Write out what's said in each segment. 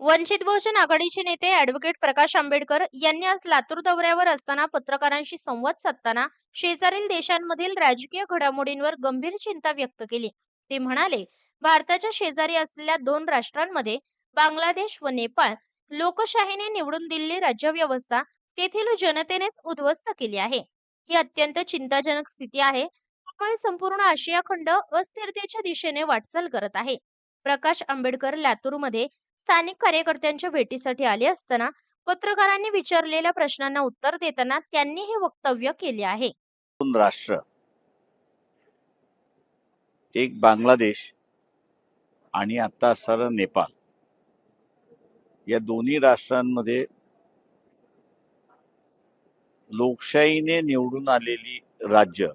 वंचित बहुजन आघाडीचे नेते अॅडव्होकेट प्रकाश आंबेडकर यांनी आज लातूर दौऱ्यावर असताना पत्रकारांशी संवाद साधताना शेजारील देशांमधील राजकीय घडामोडींवर गंभीर चिंता व्यक्त केली. ते म्हणाले भारताच्या शेजारी असलेल्या दोन राष्ट्रांमध्ये बांगलादेश व नेपाळ लोकशाहीने निवडून दिलेली राज्यव्यवस्था तेथील जनतेनेच उद्ध्वस्त केली आहे. ही अत्यंत चिंताजनक स्थिती आहे. त्यामुळे संपूर्ण आशिया खंड अस्थिरतेच्या दिशेने वाटचाल करत आहे. प्रकाश आंबेडकर लातूरमध्ये स्थानिक कार्यकर्त्यांच्या भेटीसाठी आले असताना पत्रकारांनी विचारलेल्या प्रश्नांना उत्तर देताना त्यांनी हे वक्तव्य केले आहे. दोन राष्ट्र. एक बांगलादेश आणि आता सर नेपाळ या दोन्ही राष्ट्रांमध्ये लोकशाहीने निवडून आलेली राज्य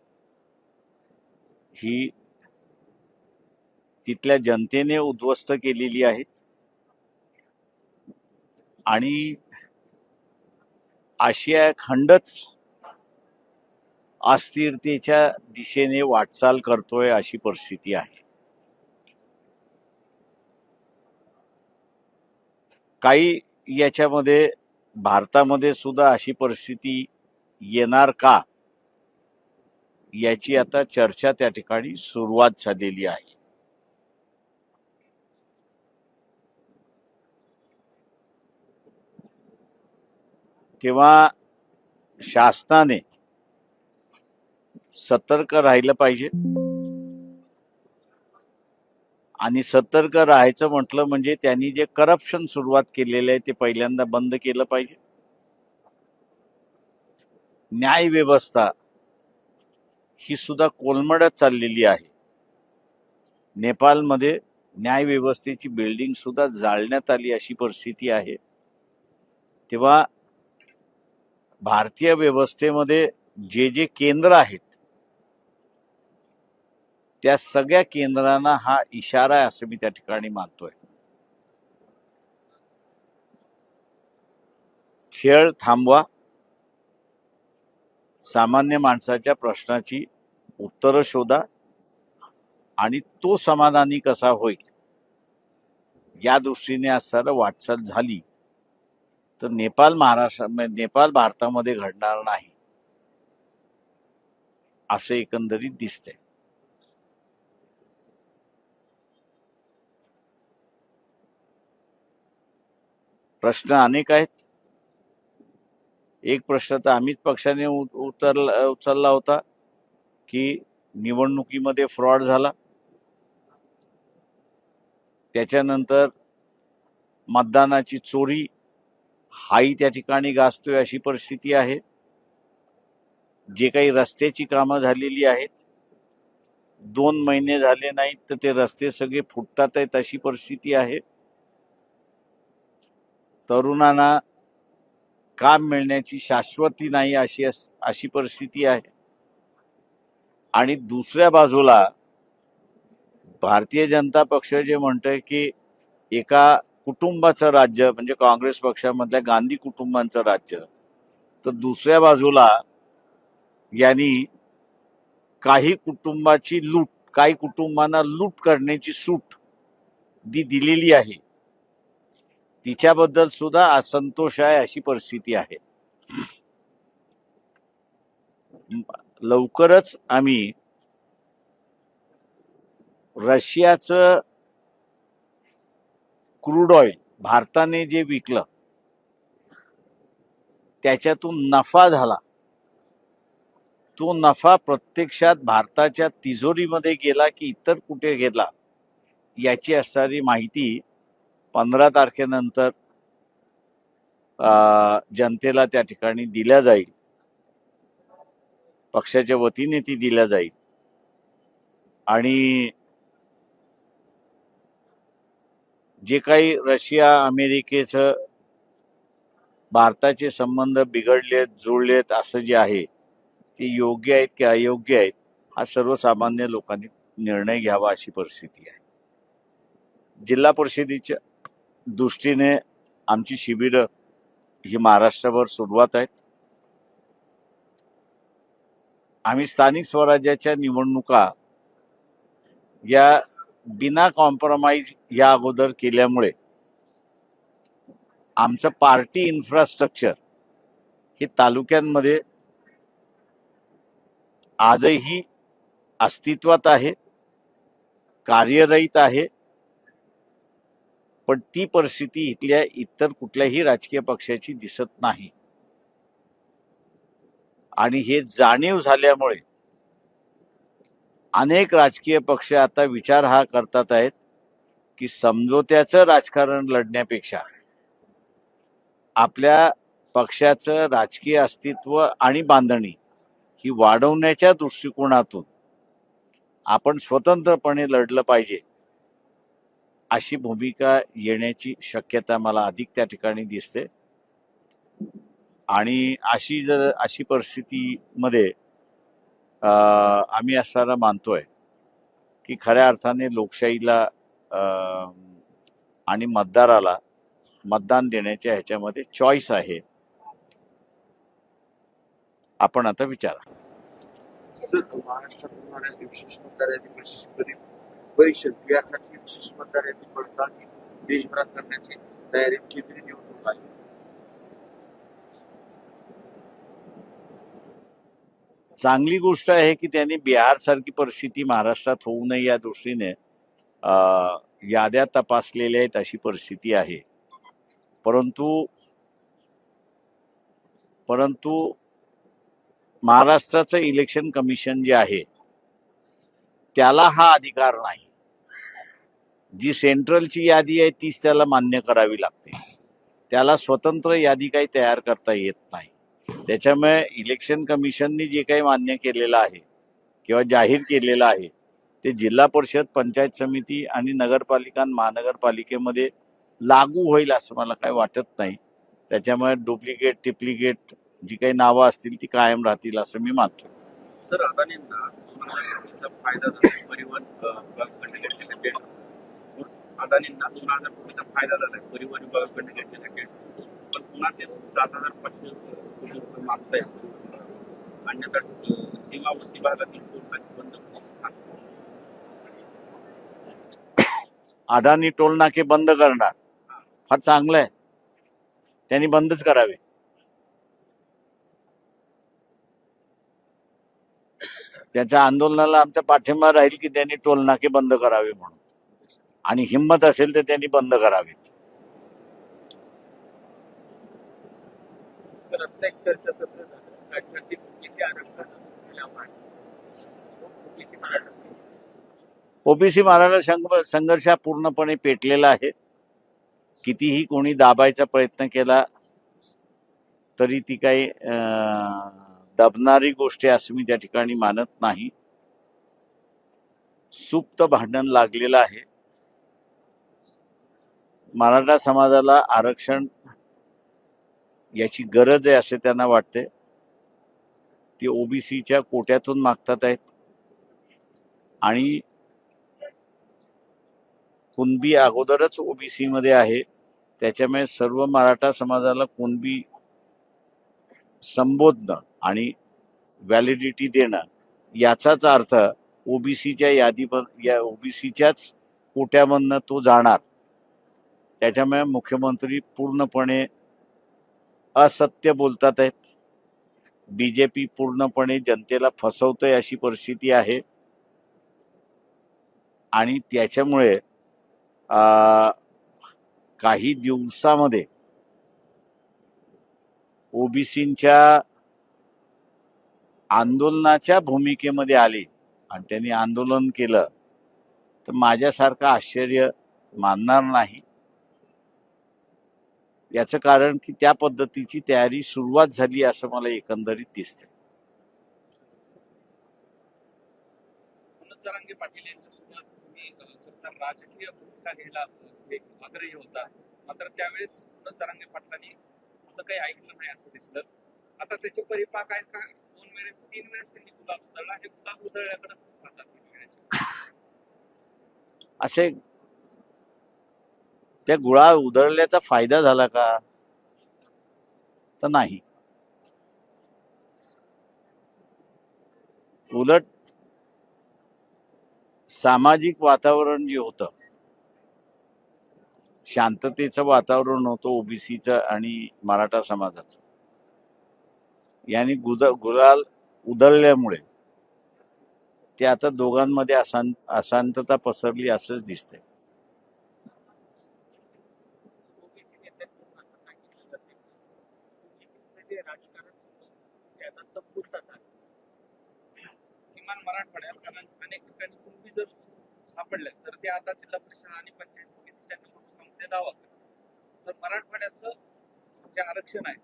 ही तिथल्या जनतेने उद्ध्वस्त केलेली आहेत. आणि आशिया खंडच अस्थिरतेच्या दिशेने वाटचाल करतोय अशी परिस्थिती आहे. काही याच्यामध्ये भारतामध्ये सुद्धा अशी परिस्थिती येणार का? याची आता चर्चा त्या ठिकाणी सुरुवात झालेली आहे. तेव्हा शासनाने सतर्क राहिलं पाहिजे. आणि सतर्क राहायचं म्हटलं म्हणजे त्यांनी जे करप्शन सुरुवात केलेलं आहे ते पहिल्यांदा बंद केलं पाहिजे. न्याय व्यवस्था ही सुद्धा कोलमडत चाललेली आहे. नेपाळमध्ये न्याय व्यवस्थेची बिल्डिंग सुद्धा जाळण्यात आली अशी परिस्थिती आहे. तेव्हा भारतीय व्यवस्थेमध्ये जे जे केंद्र आहेत त्या सगळ्या केंद्रांना हा इशारा आहे असं मी त्या ठिकाणी मानतोय. खेळ थांबवा. सामान्य माणसाच्या प्रश्नाची उत्तरं शोधा आणि तो समाधानी कसा होईल या दृष्टीने आज सर वाटचाल झाली. तर नेपाळ महाराष्ट्र नेपाळ भारतामध्ये घडणार नाही. असं एकंदरीत दिसते प्रश्न अनेक आहेत. एक प्रश्न तर आम्हीच पक्षाने उतरला उचलला होता की निवडणुकीमध्ये फ्रॉड झाला. त्याच्यानंतर मतदानाची चोरी हाही त्या ठिकाणी गाजतोय अशी परिस्थिती आहे. जे काही रस्त्याची कामं झालेली आहेत दोन महिने झाले नाहीत तर ते रस्ते सगळे फुटतात आहेत अशी परिस्थिती आहे. तरुणांना काम मिळण्याची शाश्वती नाही अशी अस- अशी परिस्थिती आहे. आणि दुसऱ्या बाजूला भारतीय जनता पक्ष जे म्हणतंय की एका कुटुंबाचं राज्य म्हणजे काँग्रेस पक्षामधल्या गांधी कुटुंबांचं राज्य तर दुसऱ्या बाजूला यांनी काही कुटुंबाची लूट काही कुटुंबांना लूट करण्याची सूट दी दिलेली आहे. तिच्याबद्दल सुद्धा असंतोष आहे अशी परिस्थिती आहे. लवकरच आम्ही रशियाचं क्रूड ऑइल भारताने जे विकलं त्याच्यातून नफा झाला. तो नफा प्रत्यक्षात भारताच्या तिजोरीमध्ये गेला की इतर कुठे गेला याची असणारी माहिती पंधरा तारखेनंतर जनतेला त्या ठिकाणी दिल्या जाईल. पक्षाच्या वतीने ती दिल्या जाईल. आणि जे काही रशिया अमेरिकेचं भारताचे संबंध बिघडलेत जुळलेत असं जे आहे ते योग्य आहेत की अयोग्य आहेत हा सर्वसामान्य लोकांनी निर्णय घ्यावा अशी परिस्थिती आहे. जिल्हा परिषदेच्या दृष्टीने आमची शिबिरं ही महाराष्ट्रभर सुरुवात आहेत. आम्ही स्थानिक स्वराज्याच्या निवडणुका या बिना कॉम्प्रोमाइज या अगोदर केल्यामुळे आमचं पार्टी इन्फ्रास्ट्रक्चर हे तालुक्यांमध्ये आजही अस्तित्वात आहे कार्यरहित आहे. पण ती परिस्थिती इथल्या इतर कुठल्याही राजकीय पक्षाची दिसत नाही. आणि हे जाणीव झाल्यामुळे अनेक राजकीय पक्ष आता विचार हा करतात आहेत की समझोत्याचं राजकारण लढण्यापेक्षा आपल्या पक्षाचं राजकीय अस्तित्व आणि बांधणी ही वाढवण्याच्या दृष्टिकोनातून आपण स्वतंत्रपणे लढलं पाहिजे अशी भूमिका येण्याची शक्यता मला अधिक त्या ठिकाणी दिसते. आणि अशी जर अशी परिस्थितीमध्ये आम्ही असताना मानतोय की खऱ्या अर्थाने लोकशाहीला आणि मतदाराला मतदान देण्याच्या ह्याच्यामध्ये चॉईस आहे. आपण आता विचारा. महाराष्ट्रात होणाऱ्या विशेष मतदार यादी विशेष परि- परिषद यासाठी विशेष मतदार यादी पडताळणी देशभरात करण्याची तयारी केंद्रीय निवडणूक आयोग चांगली गोष्ट आहे की त्यांनी बिहारसारखी परिस्थिती महाराष्ट्रात होऊ नये या दृष्टीने याद्या तपासलेल्या आहेत अशी परिस्थिती आहे. परंतु परंतु महाराष्ट्राचं इलेक्शन कमिशन जे आहे त्याला हा अधिकार नाही. जी सेंट्रलची यादी आहे तीच त्याला मान्य करावी लागते. त्याला स्वतंत्र यादी काही तयार करता येत नाही. त्याच्यामुळे इलेक्शन कमिशननी जे काही मान्य केलेलं आहे किंवा जाहीर केलेलं आहे ते जिल्हा परिषद पंचायत समिती आणि नगरपालिका महानगरपालिकेमध्ये लागू होईल असं मला काही वाटत नाही. त्याच्यामुळे डुप्लिकेट टिप्लिकेट जी काही नावं असतील ती कायम राहतील असं मी मानतो. सर अदानींना फायदा झाला परिवहन विभागाकडे घेतलेल्या टेंडर अदानींना दोन हजार कोटीचा फायदा झाला परिवहन विभागाकडे घेतलेल्या पण पुन्हा ते सात हजार पाचशे मागतायत अन्यथा सीमावर्ती भागातील टोल नाके बंद करण्याचं टोल नाके बंद करणार. फार चांगलं आहे. त्यांनी बंदच करावे. त्याच्या आंदोलनाला आमचा पाठिंबा राहील की त्यांनी टोल नाके बंद करावे म्हणून. आणि हिंमत असेल तर त्यांनी बंद करावेत. एक चर्चासत्र झालं. राज्यातील OBC OBC Maratha OBC Maratha संघ- संघर्ष हा पूर्णपणे पेटलेला आहे. कितीही कोणी दाबायचा प्रयत्न केला तरी ती काही दबणारी गोष्ट आहे असं मी त्या ठिकाणी मानत नाही. सुप्त भांडण लागलेलं आहे. मराठा समाजाला आरक्षण याची गरज आहे असे त्यांना वाटते ते ओबीसीच्या कोट्यातून मागतात आहेत. आणि कुणबी अगोदरच ओबीसीमध्ये आहे. त्याच्यामुळे सर्व मराठा समाजाला कुणबी संबोधणं आणि व्हॅलिडिटी देणं याचाच अर्थ ओबीसीच्या यादी या ओबीसीच्याच कोट्यामधनं तो जाणार. त्याच्यामुळे मुख्यमंत्री पूर्णपणे असत्य बोलतात आहेत. बीजेपी पूर्णपणे जनतेला फसवतोय अशी परिस्थिती आहे. आणि त्याच्यामुळे काही दिवसामध्ये ओबीसींच्या आंदोलनाच्या भूमिकेमध्ये आली आणि त्यांनी आंदोलन केलं तर माझ्यासारखं आश्चर्य मानणार नाही. याचं कारण की त्या पद्धतीची तयारी सुरुवात झाली असं मला एकंदरीत दिसते पाटील राजकीय भूमिका घ्यायला एक आग्रही होता. मात्र त्यावेळेस पाटलांनी असं काही ऐकलं नाही असं दिसलं. आता त्याचे परिपाक आहेत का? दोन वेळेस तीन वेळेस त्यांनी उधळला. हे उधळल्याकडे? असे त्या गुळा उधळल्याचा फायदा झाला का? तर नाही. उलट सामाजिक वातावरण जे होतं शांततेचं वातावरण होतं ओबीसीचं आणि मराठा समाजाचं. यांनी गुद गुलाल उधळल्यामुळे ते आता दोघांमध्ये अशांतता पसरली असंच दिसतंय ओबीसी नेत्यांकडून असं सांगितलं जाते की ओबीसीचं जे राजकारण होतं ते आता संपुष्टात आलं किमान मराठवाड्यात कारण अनेक ठिकाणी कुणबी जर सापडल्या तर ते आता जिल्हा परिषद आणि पंचायत समितीच्या निवडणुकांमध्ये दावा करतात. तर मराठवाड्यातलं जे आरक्षण आहे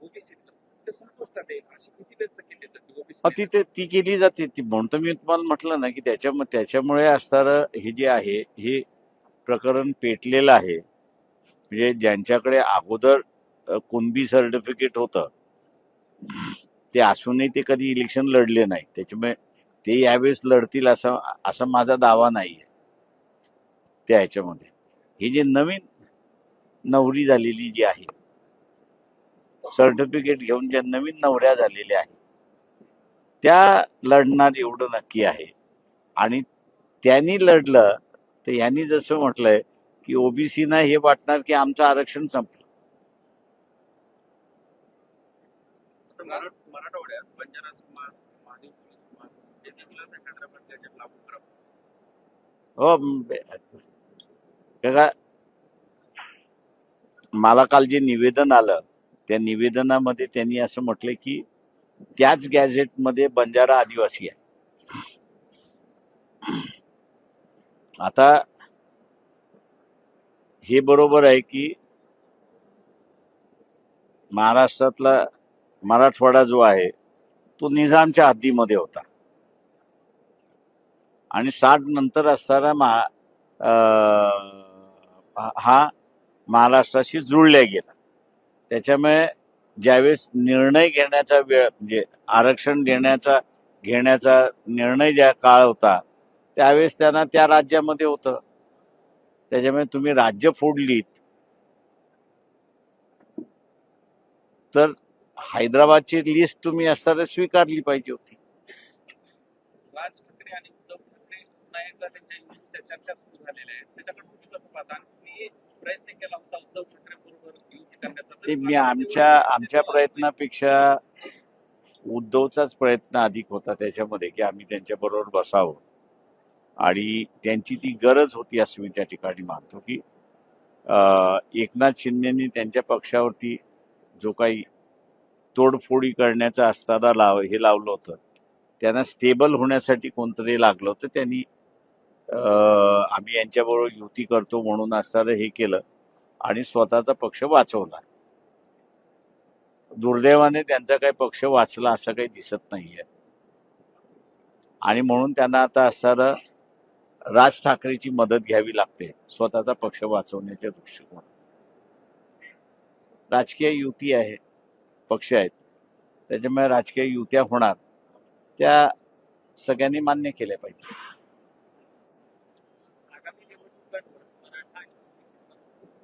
ओबीसीतलं ते संपुष्टात येईल अशी भीती व्यक्त केली जाते ओबीसी. ती ती केली जाते. ती म्हणतो मी तुम्हाला म्हटलं ना की त्याच्या त्याच्यामुळे असणारं हे जे आहे हे प्रकरण पेटलेलं आहे. म्हणजे ज्यांच्याकडे अगोदर अ, कुणबी सर्टिफिकेट होतं ते असूनही ते कधी इलेक्शन लढले नाही. त्याच्यामुळे ते यावेळेस लढतील असा असा माझा दावा नाही आहे त्या ह्याच्यामध्ये ही जी नवीन नवरी झालेली जी आहे सर्टिफिकेट घेऊन ज्या नवीन नवऱ्या झालेल्या आहेत त्या लढणार एवढं नक्की आहे. आणि त्यांनी लढलं तर यांनी जसं म्हटलंय की ओबीसीना हे वाटणार की आमचं आरक्षण संपलं आता मराठ मराठवाड्यात बंजारा समाज महादेव कोळी समाज हे देखील आता हैदराबाद गॅजेट लागू करावं हो मला काल जे निवेदन आलं त्या निवेदनामध्ये त्यांनी असं म्हटलंय की त्याच गॅझेटमध्ये बंजारा आदिवासी आहे. आता हे बरोबर आहे की महाराष्ट्रातला मराठवाडा जो आहे तो निजामच्या हद्दीमध्ये होता. आणि साठ नंतर असताना महा हा- हा महाराष्ट्राशी जुळल्या गेला. त्याच्यामुळे ज्यावेळेस निर्णय घेण्याचा वेळ म्हणजे आरक्षण देण्याचा घेण्याचा निर्णय ज्या काळ होता त्यावेळेस त्यांना त्या राज्यामध्ये होतं. त्याच्यामुळे तुम्ही राज्य फोडलीत. तर हैदराबादची लिस्ट तुम्ही असताना स्वीकारली पाहिजे होती राज ठाकरे आणि उद्धव ठाकरे पुन्हा एकदा त्यांच्या युतीच्या चर्चा सुरू झालेल्या आहेत त्याच्याकडे तुम्ही कसं पाहता? आणि प्रयत्न केला होता उद्धव ठाकरे बरोबर युती करण्याचा ते तरी मी आमच्या आमच्या प्रयत्नापेक्षा उद्धवचाच प्रयत्न अधिक होता त्याच्यामध्ये की आम्ही त्यांच्या बरोबर बसावं. आणि त्यांची ती गरज होती असं मी त्या ठिकाणी मानतो की एकनाथ शिंदेनी त्यांच्या पक्षावरती जो काही तोडफोडी करण्याचं असताना लाव हे लावलं होतं. त्यांना स्टेबल होण्यासाठी कोणतरी लागलं होतं. त्यांनी आम्ही यांच्याबरोबर युती करतो म्हणून असणारं हे केलं आणि स्वतःचा पक्ष वाचवला. दुर्दैवाने त्यांचा काही पक्ष वाचला असं काही दिसत नाहीये. आणि म्हणून त्यांना आता असणारं राज ठाकरेची मदत घ्यावी लागते स्वतःचा पक्ष वाचवण्याच्या दृष्टिकोन राजकीय युती आहे पक्ष आहेत. त्याच्यामुळे राजकीय युत्या होणार त्या सगळ्यांनी मान्य केल्या पाहिजे आगामी निवडणुकांवर मराठा आणि ओबीसी मध्ये वाद सुरू आहे त्याचा काय परिणाम होईल?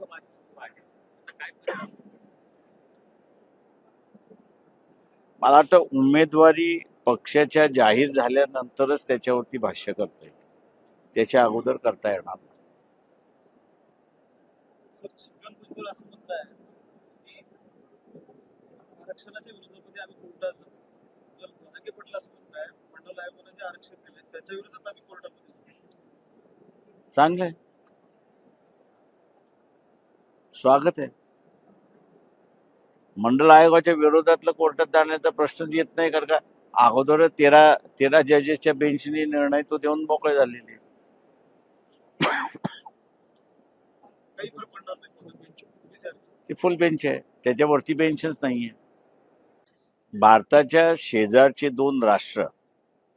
मला वाटतं उमेदवारी पक्षाच्या जाहीर झाल्यानंतरच त्याच्यावरती भाष्य करता येईल. त्याच्या अगोदर करता येणार नाही. चांगलं आहे स्वागत आहे. मंडल आयोगाच्या विरोधातलं कोर्टात जाण्याचा प्रश्नच येत नाही कारण का अगोदर तेरा तेरा जजेसच्या बेंचने निर्णय तो देऊन मोकळे झालेले. ते फुल बेंच आहे. त्याच्यावरती बेंचच नाहीये. भारताच्या शेजारचे दोन राष्ट्र